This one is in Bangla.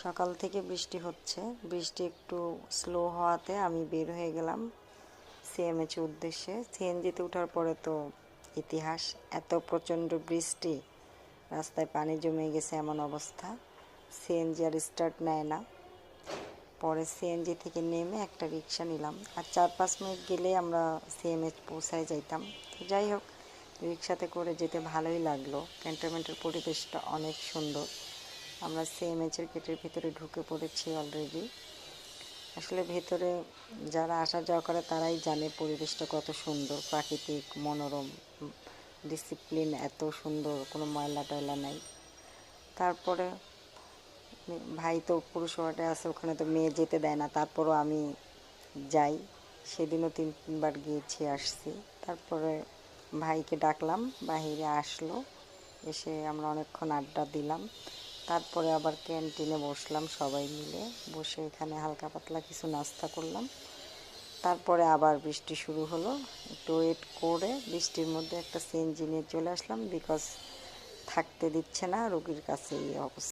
সকাল থেকে বৃষ্টি হচ্ছে। বৃষ্টি একটু স্লো হওয়াতে আমি বের হয়ে গেলাম সিএমএচ উদ্দেশ্যে। সিএনজিতে ওঠার পরে তো ইতিহাস, এত প্রচণ্ড বৃষ্টি, রাস্তায় পানি জমে গেছে এমন অবস্থা। সিএনজি আর স্টার্ট নেয় না। পরে সিএনজি থেকে নেমে একটা রিক্সা নিলাম। আর চার পাঁচ মিনিট গেলে আমরা সিএমএচ পৌঁছায় যাইতাম। তো যাই হোক রিক্সাতে করে যেতে ভালোই লাগল। ক্যান্টনমেন্টের পরিবেশটা অনেক সুন্দর। আমরা সিএমএচের গেটের ভিতরে ঢুকে পড়েছি অলরেডি আসলে ভেতরে যারা আসা যাওয়া করে তারাই জানে পরিবেশটা কত সুন্দর, প্রাকৃতিক, মনোরম ডিসিপ্লিন এত সুন্দর, কোনো ময়লা টয়লা নাই। তারপরে ভাই তো পুরুষওয়াটে আছে, ওখানে তো মেয়ে যেতে দেয় না, তারপরও আমি যাই। সেদিনও তিন তিনবার গিয়েছি, আসছি। তারপরে ভাইকে ডাকলাম, বাহিরে আসলো। এসে আমরা অনেকক্ষণ আড্ডা দিলাম। তারপরে আবার ক্যান্টিনে বসলাম সবাই মিলে। বসে এখানে হালকা পাতলা কিছু নাস্তা করলাম। তারপরে আবার বৃষ্টি শুরু হলো। একটু ওয়েট করে বৃষ্টির মধ্যে একটা সিএনজি নিয়ে চলে আসলাম বিকজ থাকতে দিচ্ছে না, রোগীর কাছে এই অবস্থা।